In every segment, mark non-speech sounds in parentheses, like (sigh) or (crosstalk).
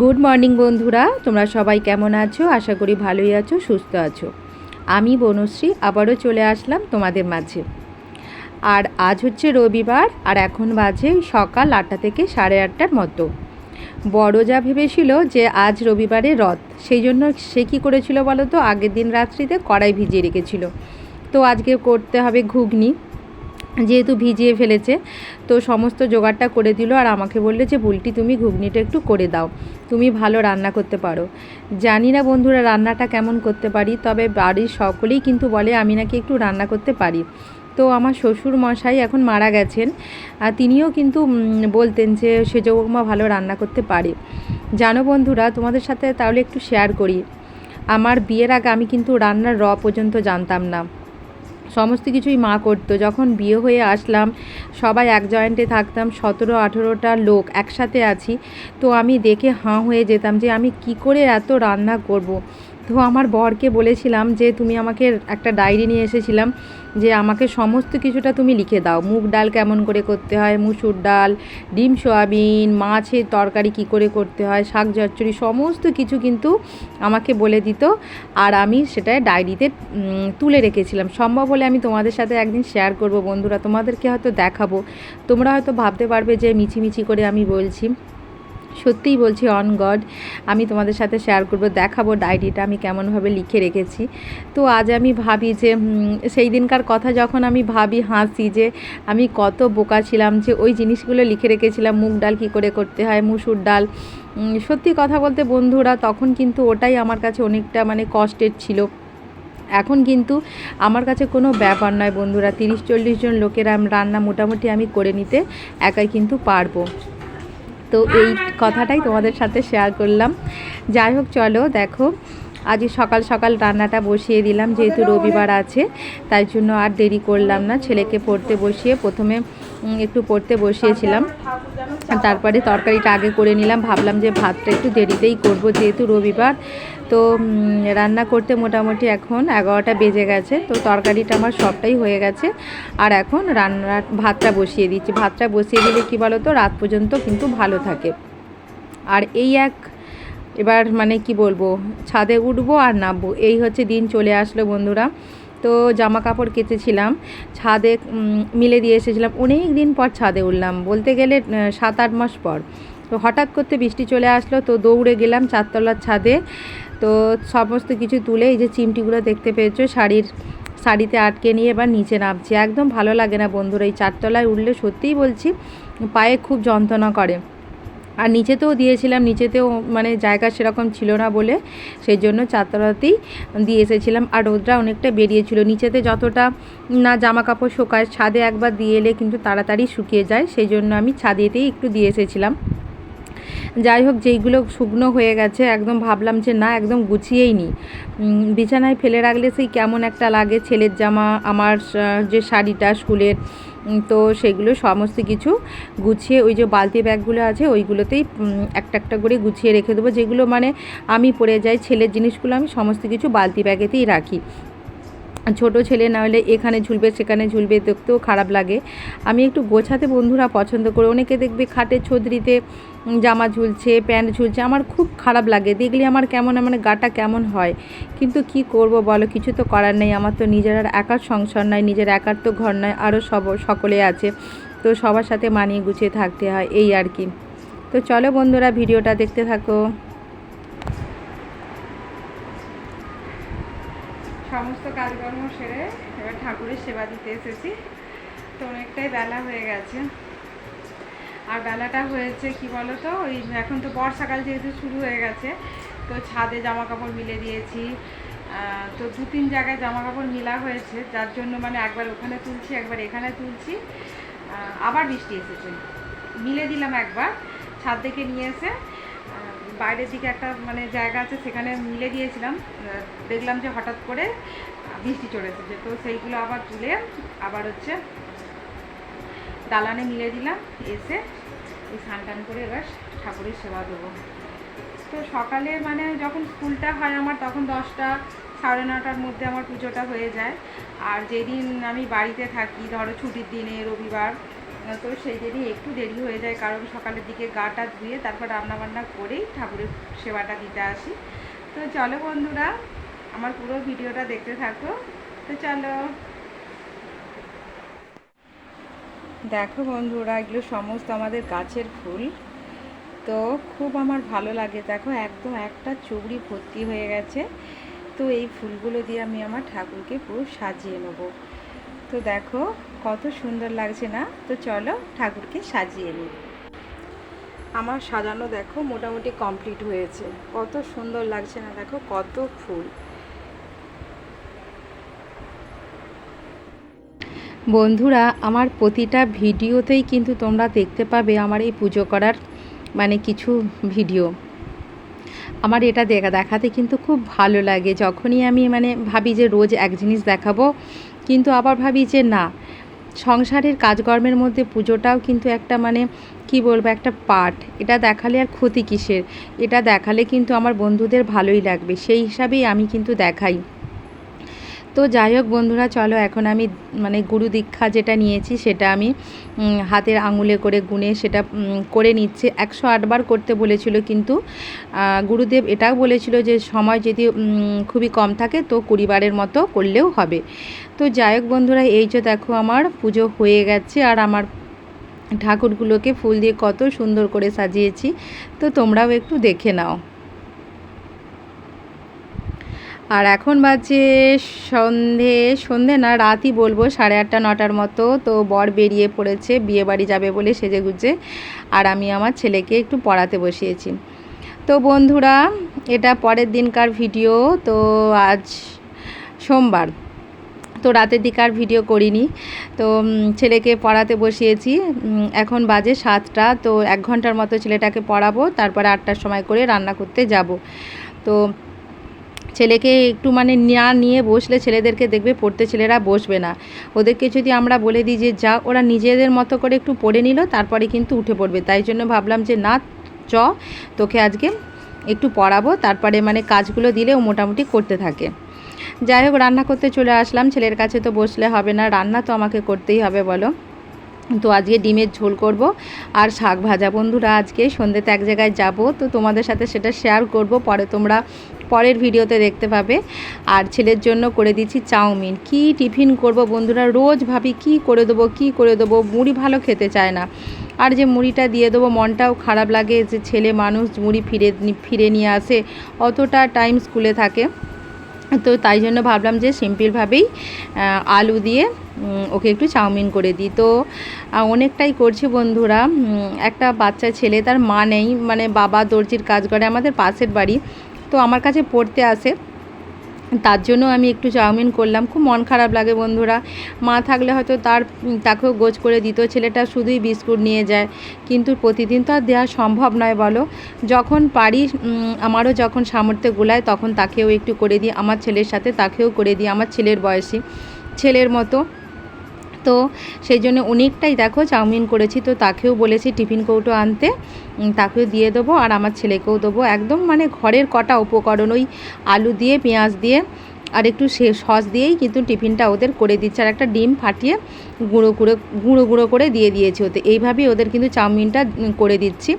Good morning বন্ধুরা। তোমরা সবাই কেমন আছো? আশা করি ভালোই আছো, সুস্থ আছো। আমি বনশ্রী, আবারও চলে আসলাম তোমাদের মাঝে। আর আজ হচ্ছে রবিবার, আর এখন বাজে সকাল আটটা থেকে সাড়ে আটটার মতো। বড় যা ভেবেছিল যে আজ রবিবারে রথ, সেই জন্য সে কী করেছিল বলো তো? আগের দিন রাত্রিতে কড়াই ভিজিয়ে রেখেছিল। তো আজকে করতে হবে ঘুগনি। যেহেতু ভিজিয়ে ফেলেছে, তো সমস্ত জোগাড়টা করে দিল আর আমাকে বললে যে, বুলটি, তুমি ঘুগনিটা একটু করে দাও। তুমি ভালো রান্না করতে পারো। জানি না বন্ধুরা রান্নাটা কেমন করতে পারি, তবে বাড়ির সকলেই কিন্তু বলে, আমি নাকি একটু রান্না করতে পারি। তো আমার শ্বশুর মশাই এখন মারা গেছেন, আর তিনিও কিন্তু বলতেন যে সেজ বৌমা ভালো রান্না করতে পারে। জানো বন্ধুরা, তোমাদের সাথে তাহলে একটু শেয়ার করি। আমার বিয়ের আগে আমি কিন্তু রান্নার র পর্যন্ত জানতাম না। সমস্ত কিছুই মা করতো যখন বিয়ে হয়ে আসলাম, সবাই এক জয়েন্টে থাকতাম, সতেরো, আঠেরোটা লোক একসাথে আছি তো আমি দেখে হাঁ হয়ে যেতাম যে আমি কি করে এত রান্না করব। তো আমার বরকে বলেছিলাম যে তুমি আমাকে একটা ডায়েরি নিয়ে এসেছিলাম যে আমাকে সমস্ত কিছুটা তুমি লিখে দাও। মুগ ডাল কেমন করে করতে হয়, মুসুর ডাল, ডিম, সোয়াবিন, মাছের তরকারি কি করে করতে হয়, শাক চচ্চড়ি সমস্ত কিছু কিন্তু আমাকে বলে দিত আর আমি সেটা ডায়েরিতে তুলে রেখেছিলাম। সম্ভব হলে আমি তোমাদের সাথে একদিন শেয়ার করব বন্ধুরা, তোমাদেরকে হয়তো দেখাবো। তোমরা হয়তো ভাবতে পারবে যে মিছিমিছি করে আমি বলছি। সত্যিই বলছি অন গড আমি তোমাদের সাথে শেয়ার করব, দেখাবো ডায়েরিটা আমি কেমনভাবে লিখে রেখেছি। তো আজ আমি ভাবি যে সেই দিনকার কথা যখন আমি ভাবি, হাসি যে, আমি কত বোকা ছিলাম যে, ওই জিনিসগুলো লিখে রেখেছিলাম, মুগ ডাল কী করে করতে হয়, মুসুর ডাল। সত্যি কথা বলতে বন্ধুরা, তখন কিন্তু ওটাই আমার কাছে অনেকটা মানে কষ্টের ছিল। এখন কিন্তু আমার কাছে কোনো ব্যাপার নয় বন্ধুরা, তিরিশ চল্লিশ জন লোকের রান্না মোটামুটি আমি করে নিতে একাই কিন্তু পারব। তো এই কথাটাই তোমাদের সাথে শেয়ার করলাম। যাই হোক, চলো দেখো, আজ সকাল সকাল রান্নাটা বসিয়ে দিলাম, যেহেতু রবিবার আছে, তাই জন্য আর দেরি করলাম না। ছেলেকে পড়তে বসিয়ে প্রথমে একটু পড়তে বসিয়েছিলাম। তারপরে তরকারিটা আগে করে নিলাম। ভাবলাম যে ভাতটা একটু দেরিতেই করব যেহেতু রবিবার। তো রান্না করতে মোটামুটি এখন এগারোটা বেজে গেছে। তো তরকারিটা আমার সবটাই হয়ে গেছে। আর এখন রান্না ভাতটা বসিয়ে দিচ্ছি। ভাতটা বসিয়ে দিলে কি বলো তো রাত পর্যন্ত কিন্তু ভালো থাকে। আর এই এক, এবার মানে কি বলব, ছাদে উঠবো আর নামবো। এই হচ্ছে দিন চলে আসলো বন্ধুরা। তো জামা কাপড় কেচেছিলাম, ছাদে মিলে দিয়ে এসেছিলাম। অনেক দিন পর ছাদে উঠলাম, বলতে গেলে সাত আট মাস পর। তো হঠাৎ করতে বৃষ্টি চলে আসলো, তো দৌড়ে গেলাম চারতলার ছাদে। তো সমস্ত কিছু তুলে এই যে চিমটিগুলো দেখতে পেয়েছ, শাড়ির শাড়িতে আটকে নিয়ে এবার নিচে নামছি। একদম ভালো লাগে না বন্ধুরা, এই চারতলায় উঠলে সত্যিই বলছি, পায়ে খুব যন্ত্রণা করে। আর নিচেতেও দিয়েছিলাম, নিচেতেও মানে জায়গা সেরকম ছিল না বলে সেই জন্য চারতলাতেই দিয়ে এসেছিলাম। আর রোদটা অনেকটা বেরিয়েছিল। নিচেতে যতটা না জামা কাপড় শোকায়, ছাদে একবার দিয়ে এলে কিন্তু তাড়াতাড়ি শুকিয়ে যায়। সেই জন্য আমি ছাদেতেই একটু দিয়ে এসেছিলাম। যাই হোক, যেইগুলো শুকনো হয়ে গেছে, একদম ভাবলাম যে না, একদম গুছিয়েই নিই। বিছানায় ফেলে রাখলে সেই কেমন একটা লাগে ছেলের জামা, আমার যে শাড়িটা, স্কুলের তো সেগুলো সমস্ত কিছু গুছিয়ে ওই যে বালতি ব্যাগগুলো আছে, ওইগুলোতেই একটা একটা করে গুছিয়ে রেখে দেবো। যেগুলো মানে আমি পরে যাই, ছেলের জিনিসগুলো আমি সমস্ত কিছু বালতি ব্যাগেতেই রাখি। ছোট ছেলে না হলে এখানে ঝুলবে, সেখানে ঝুলবে, দেখতেও খারাপ লাগে। আমি একটু গোছাতে বন্ধুরা পছন্দ করে। অনেকে দেখবে খাটে ছদ্রিতে জামা ঝুলছে, প্যান্ট ঝুলছে, আমার খুব খারাপ লাগে। দেখলে আমার কেমন মানে গাটা কেমন হয়। কিন্তু কি করব বলো? কিছু তো করার নেই। আমার তো নিজের আর একার সংসার নয় নিজের একার তো ঘর নয় আরও সব, সকলে আছে। তো সবার সাথে মানিয়ে গুছিয়ে থাকতে হয়, এই আর কি। তো চলো বন্ধুরা, ভিডিওটা দেখতে থাকো। সমস্ত কাজকর্ম সেরে এবার ঠাকুরের সেবা দিতে এসেছি। তো অনেকটাই বেলা হয়ে গেছে। আর বেলাটা হয়েছে, কি বলো তো ওই এখন তো বর্ষাকাল যেহেতু শুরু হয়ে গেছে, তো ছাদে জামা কাপড় মিলে দিয়েছি। তো দু তিন জায়গায় জামা কাপড় মিলা হয়েছে, যার জন্য মানে একবার ওখানে তুলছি, একবার এখানে তুলছি। আবার বৃষ্টি এসেছে। মিলে দিলাম একবার, ছাদ থেকে নিয়ে এসে বাইরের দিকে একটা মানে জায়গা আছে, সেখানে মিলে দিয়েছিলাম। দেখলাম যে হঠাৎ করে বৃষ্টি চলে এসেছে, তো সেইগুলো আবার তুলে আবার হচ্ছে দালানে মিলে দিলাম, এসে এই স্নান টান করে এবার ঠাকুরের সেবা দেবো। তো সকালে মানে যখন স্কুলটা হয় আমার, তখন দশটা সাড়ে নটার মধ্যে আমার পুজোটা হয়ে যায়। আর যেদিন আমি বাড়িতে থাকি, ধরো ছুটির দিনে, রবিবার, তো সেই দিনই একটু দেরি হয়ে যায়, কারণ সকালের দিকে গাটা ধুয়ে তারপর রান্নাবান্না করেই ঠাকুরের সেবাটা দিতে আসি। তো চলো বন্ধুরা, আমার পুরো ভিডিওটা দেখতে থাকো। তো চলো। দেখো বন্ধুরা, এগুলো সমস্ত আমাদের গাছের ফুল। তো খুব আমার ভালো লাগে। দেখো, একদম একটা চুবড়ি ভর্তি হয়ে গেছে। তো এই ফুলগুলো দিয়ে আমি আমার ঠাকুরকে পুরো সাজিয়ে নেব। তো দেখো, কত সুন্দর লাগছে না? তো চলো ঠাকুরকে সাজিয়ে নিই। আমার সাজানো দেখো মোটামুটি কমপ্লিট হয়েছে। কত সুন্দর লাগছে না দেখো, কত ফুল। বন্ধুরা, আমার প্রতিটা ভিডিওতেই কিন্তু তোমরা দেখতে পাবে আমার এই পুজো করার মানে কিছু ভিডিও। আমার এটা দেখা, দেখাতে কিন্তু খুব ভালো লাগে। যখনই আমি মানে ভাবি যে রোজ এক জিনিস দেখাবো, কিন্তু আবার ভাবি যে না। সংসারের কাজকর্মের মধ্যে পুজোটাও কিন্তু একটা মানে কি বলব, একটা পার্ট এটা দেখালে আর ক্ষতি কিসের? এটা দেখালে কিন্তু আমার বন্ধুদের ভালোই লাগবে। সেই হিসাবেই আমি কিন্তু দেখাই। তো যাই হোক বন্ধুরা, চলো এখন আমি মানে গুরু দীক্ষা যেটা নিয়েছি সেটা আমি হাতের আঙুলে করে গুনে সেটা করে নিচ্ছে। একশো আটবার করতে বলেছিল কিন্তু গুরুদেব এটাও বলেছিল যে সময় যদি খুবই কম থাকে তো কুড়িবারের মতো করলেও হবে। তো যাই হোক বন্ধুরা, এই যে দেখো আমার পুজো হয়ে গেছে আর আমার ঠাকুরগুলোকে ফুল দিয়ে কত সুন্দর করে সাজিয়েছি। তো তোমরাও একটু দেখে নাও। আর এখন বাজে সন্ধে সন্ধে না, রাতই বলব, সাড়ে আটটা, নটার মতো। তো বর বেরিয়ে পড়েছে বিয়ে বাড়ি যাবে বলে সেজে গুজে। আর আমি আমার ছেলেকে একটু পড়াতে বসিয়েছি। তো বন্ধুরা, এটা পরের দিনকার ভিডিও। তো আজ সোমবার। তো রাতের দিকে আর ভিডিও করিনি। তো ছেলেকে পড়াতে বসিয়েছি। এখন বাজে সাতটা। তো এক ঘণ্টার মতো ছেলেটাকে পড়াবো। তারপরে আটটার সময় করে রান্না করতে যাব। তো ছেলেকে একটু মানে না নিয়ে বসলে ছেলেদেরকে দেখবে পড়তে ছেলেরা বসবে না। ওদেরকে যদি আমরা বলে দিই যে, যা, ওরা নিজেদের মতো করে একটু পড়ে নিল, তারপরে কিন্তু উঠে পড়বে। তাই জন্য ভাবলাম যে, না, চ, তোকে আজকে একটু পড়াবো, তারপরে মানে কাজগুলো দিলে ও মোটামুটি করতে থাকে। যাই হোক, রান্না করতে চলে আসলাম। ছেলের কাছে তো বসলে হবে না, রান্না তো আমাকে করতেই হবে, বলো। তো আজকে ডিমের ঝোল করব আর শাক ভাজা। বন্ধুরা, আজকে সন্ধ্যেতে এক জায়গায় যাব, তো তোমাদের সাথে সেটা শেয়ার করব। পরে তোমরা পরের ভিডিওতে দেখতে পাবে। আর ছেলের জন্য করে দিচ্ছি চাউমিন। কি টিফিন করব বন্ধুরা? রোজ ভাবি কি করে দেবো, কি করে দেবো? মুড়ি ভালো খেতে চায় না। আর যে মুড়িটা দিয়ে দেবো, মনটাও খারাপ লাগে যে ছেলে মানুষ মুড়ি ফিরে ফিরে নিয়ে আসে। অতটা টাইম স্কুলে থাকে। তো তাই জন্য ভাবলাম যে সিম্পলভাবেই আলু দিয়ে ওকে একটু চাউমিন করে দিই। তো অনেকটাই করছি বন্ধুরা। একটা বাচ্চা ছেলে, তার মা নেই মানে বাবা দর্জির কাজ করে আমাদের পাশের বাড়ি। তো আমার কাছে পড়তে আসে। তার জন্য আমি একটু চাউমিন করলাম। খুব মন খারাপ লাগে বন্ধুরা। মা থাকলে হয়তো তার, তাকেও গোজ করে দিত, ছেলেটা শুধুই বিস্কুট নিয়ে যায়। কিন্তু প্রতিদিন তো আর দেওয়া সম্ভব নয় বলো। যখন পারি আমারও যখন সামর্থ্য গোলায়, তখন তাকেও একটু করে দিই। আমার ছেলের সাথে তাকেও করে দিই। আমার ছেলের বয়সী। ছেলের মতো তো সেই জন্য অনেকটাই দেখো চাউমিন করেছি, তো তাকেও বলেছি টিফিন কৌটো আনতে তাকেও দিয়ে দেবো আর আমার ছেলেকেও দেবো একদম মানে ঘরের কটা উপকরণ, ওই আলু দিয়ে, পেঁয়াজ দিয়ে আর একটু সে সস দিয়েই কিন্তু টিফিনটা ওদের করে দিচ্ছে আর একটা ডিম ফাটিয়ে গুঁড়ো গুঁড়ো গুঁড়ো গুঁড়ো করে দিয়ে দিয়েছি ওতে। এইভাবেই ওদের কিন্তু চাউমিনটা করে দিচ্ছি।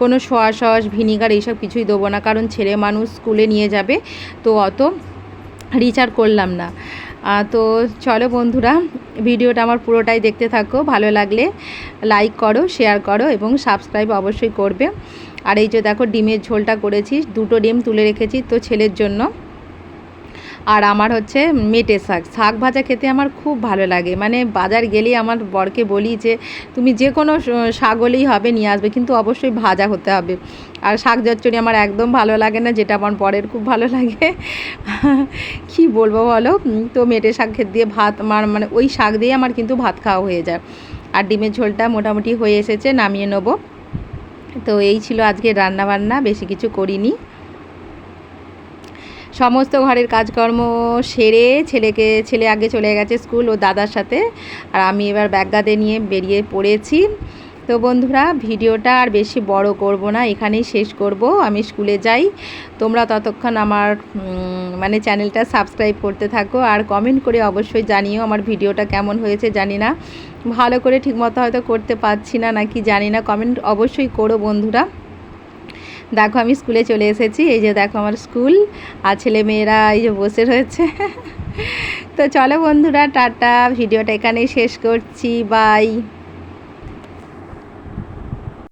কোনো সোয়া সস, ভিনিগার এইসব কিছুই দেবো না, কারণ ছেলে মানুষ স্কুলে নিয়ে যাবে, তো অত রিচার করলাম না। তো চলো বন্ধুরা, ভিডিওটা আমার পুরোটাই দেখতে থাকো, ভালো লাগলে লাইক করো শেয়ার করো এবং সাবস্ক্রাইব অবশ্যই করবে। আর এই যে দেখো, ডিমের ঝোলটা করেছি, দুটো ডিম তুলে রেখেছি তো ছেলের জন্য। আর আমার হচ্ছে মেটে শাক। শাক ভাজা খেতে আমার খুব ভালো লাগে। মানে বাজার গেলেই আমার বরকে বলি যে, তুমি যে কোনো শাক হলেই হবে, নিয়ে আসবে, কিন্তু অবশ্যই ভাজা হতে হবে। আর শাক চচ্চড়ি আমার একদম ভালো লাগে না, যেটা আমার বরের খুব ভালো লাগে। (laughs) কি বলব বলো? তো মেটে শাক খেতে দিয়ে ভাত আমার মানে ওই শাক দিয়ে আমার কিন্তু ভাত খাওয়া হয়ে যায়। আর ডিমের ঝোলটা মোটামুটি হয়ে এসেছে, নামিয়ে নেব। তো এই ছিল আজকে রান্না বান্না বেশি কিছু করিনি। সমস্ত ঘরের কাজকর্ম সেরে ছেলেকে, ছেলে আগে চলে গেছে স্কুল ও দাদার সাথে। আর আমি এবার ব্যাগগাদে নিয়ে বেরিয়ে পড়েছি। তো বন্ধুরা, ভিডিওটা আর বেশি বড় করব না, এখানেই শেষ করব। আমি স্কুলে যাই। তোমরা ততক্ষণ আমার মানে চ্যানেলটা সাবস্ক্রাইব করতে থাকো। আর কমেন্ট করে অবশ্যই জানিও আমার ভিডিওটা কেমন হয়েছে, জানি না। ভালো করে ঠিকমতো হয়তো করতে পারছি না নাকি জানি না। কমেন্ট অবশ্যই করো বন্ধুরা। দেখো আমি স্কুলে চলে এসেছি, এই যে দেখো আমার স্কুল আর ছেলে মেয়েরা এই যে বসে রয়েছে। তো চলো বন্ধুরা, টাটা, ভিডিওটা এখানেই শেষ করছি বাই